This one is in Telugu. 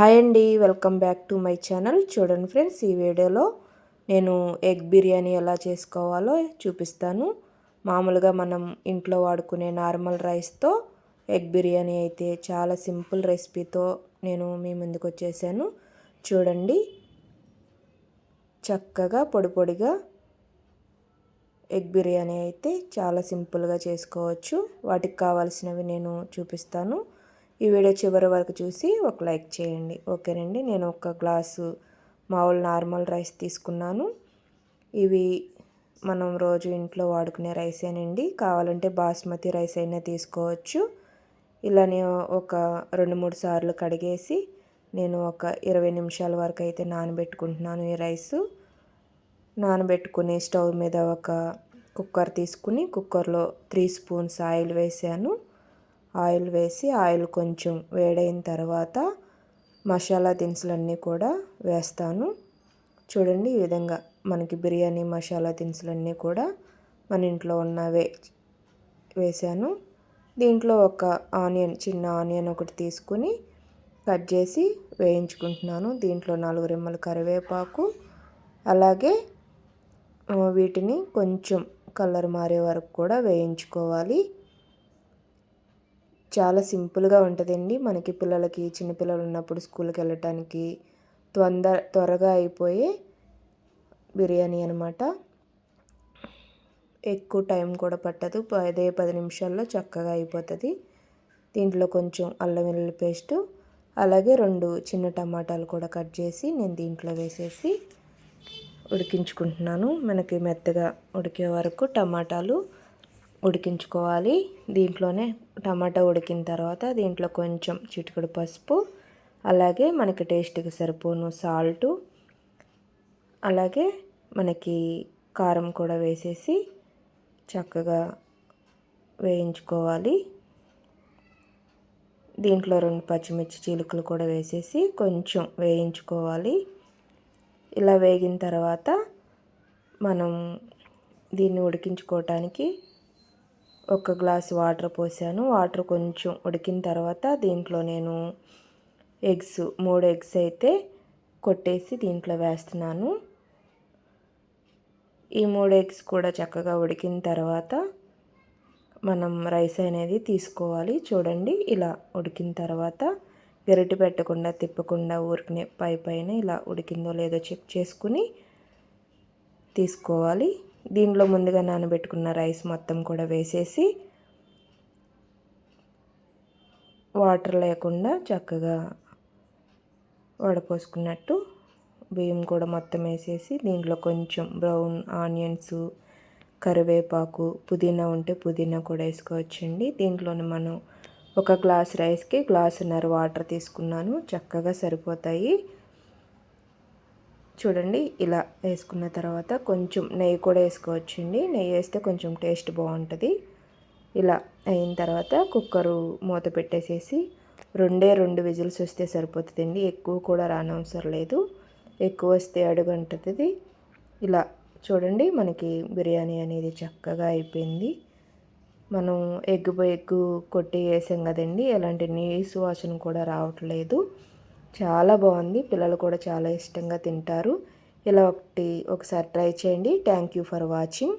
హాయ్ అండి welcome back to my channel. చూడండి ఫ్రెండ్స్ ఈ వీడియోలో నేను ఎగ్ బిర్యానీ ఎలా చేసుకోవాలో చూపిస్తాను. మామూలుగా మనం ఇంట్లో వాడుకునే నార్మల్ రైస్తో ఎగ్ బిర్యానీ అయితే చాలా సింపుల్ రెసిపీతో నేను మీ ముందుకు వచ్చేసాను. చూడండి చక్కగా పొడి పొడిగా ఎగ్ బిర్యానీ అయితే చాలా సింపుల్గా చేసుకోవచ్చు. వాటికి కావాల్సినవి నేను చూపిస్తాను. ఈ వీడియో చివరి వరకు చూసి ఒక లైక్ చేయండి. ఓకేనండి? నేను ఒక గ్లాసు మామూలు నార్మల్ రైస్ తీసుకున్నాను. ఇవి మనం రోజు ఇంట్లో వాడుకునే రైసేనండి కావాలంటే బాస్మతి రైస్ అయినా తీసుకోవచ్చు. ఇలానే ఒక రెండు మూడు సార్లు కడిగేసి నేను ఒక ఇరవై నిమిషాల వరకు అయితే నానబెట్టుకుంటున్నాను ఈ రైసు. నానబెట్టుకుని స్టవ్ మీద ఒక కుక్కర్ తీసుకుని కుక్కర్లో త్రీ స్పూన్స్ ఆయిల్ వేసాను. ఆయిల్ వేసి ఆయిల్ కొంచెం వేడైన తర్వాత మసాలా దినుసులన్నీ కూడా వేస్తాను. చూడండి ఈ విధంగా మనకి బిర్యానీ మసాలా దినుసులన్నీ కూడా మన ఇంట్లో ఉన్నవే వేసాను దీంట్లో ఒక ఆనియన్ చిన్న ఆనియన్ ఒకటి తీసుకుని కట్ చేసి వేయించుకుంటున్నాను. దీంట్లో నాలుగు రెమ్మల కరివేపాకు అలాగే వీటిని కొంచెం కలర్ మారే వరకు కూడా వేయించుకోవాలి. చాలా సింపుల్గా ఉంటుందండి. మనకి పిల్లలకి చిన్నపిల్లలు ఉన్నప్పుడు స్కూల్కి వెళ్ళటానికి తొందర త్వరగా అయిపోయే బిర్యానీ అనమాట ఎక్కువ టైం కూడా పట్టదు. పదే పది నిమిషాల్లో చక్కగా అయిపోతుంది. దీంట్లో కొంచెం అల్లం వెల్లుల్లి పేస్టు అలాగే రెండు చిన్న టమాటాలు కూడా కట్ చేసి నేను దీంట్లో వేసేసి ఉడికించుకుంటున్నాను. మనకి మెత్తగా ఉడికే వరకు టమాటాలు ఉడికించుకోవాలి. దీంట్లోనే టమాటా ఉడికిన తర్వాత దీంట్లో కొంచెం చిటికడు పసుపు అలాగే మనకి టేస్ట్కి సరిపోను సాల్టు అలాగే మనకి కారం కూడా వేసేసి చక్కగా వేయించుకోవాలి. దీంట్లో రెండు పచ్చిమిర్చి చిలుకలు కూడా వేసేసి కొంచెం వేయించుకోవాలి. ఇలా వేగిన తర్వాత మనం దీన్ని ఉడికించుకోవటానికి ఒక గ్లాస్ వాటర్ పోసాను. వాటర్ కొంచెం ఉడికిన తర్వాత దీంట్లో నేను ఎగ్స్ మూడు ఎగ్స్ అయితే కొట్టేసి దీంట్లో వేస్తున్నాను. ఈ మూడు ఎగ్స్ కూడా చక్కగా ఉడికిన తర్వాత మనం రైస్ అనేది తీసుకోవాలి. చూడండి ఇలా ఉడికిన తర్వాత గరిటె పెట్టకుండా తిప్పకుండా ఊరికనే పై పైన ఇలా ఉడికిందో లేదో చెక్ చేసుకుని తీసుకోవాలి. దీనిలో ముందుగా నానబెట్టుకున్న రైస్ మొత్తం కూడా వేసేసి వాటర్ లేకుండా చక్కగా వడపోసుకున్నట్టు బియ్యం కూడా మొత్తం వేసేసి దీంట్లో కొంచెం బ్రౌన్ ఆనియన్స్ కరివేపాకు పుదీనా ఉంటే పుదీనా కూడా వేసుకోవచ్చండి. దీంట్లోనే మనం ఒక గ్లాస్ రైస్కి గ్లాసున్నర వాటర్ తీసుకున్నాను. చక్కగా సరిపోతాయి. చూడండి ఇలా వేసుకున్న తర్వాత కొంచెం నెయ్యి కూడా వేసుకోవచ్చండి. నెయ్యి వేస్తే కొంచెం టేస్ట్ బాగుంటుంది. ఇలా అయిన తర్వాత కుక్కరు మూత పెట్టేసేసి రెండే రెండు విజిల్స్ వస్తే సరిపోతుందండి. ఎక్కువ కూడా రానవసరం లేదు. ఎక్కువ వస్తే అడుగంటుంది. ఇలా చూడండి మనకి బిర్యానీ అనేది చక్కగా అయిపోయింది. మనం ఎగ్గు ఎగ్గు కొట్టి వేసాం కదండి ఎలాంటి నీసు వాసన కూడా రావట్లేదు. చాలా బాగుంది. పిల్లలు కూడా చాలా ఇష్టంగా తింటారు. ఇలా ఒకటి ఒకసారి ట్రై చేయండి. Thank you for watching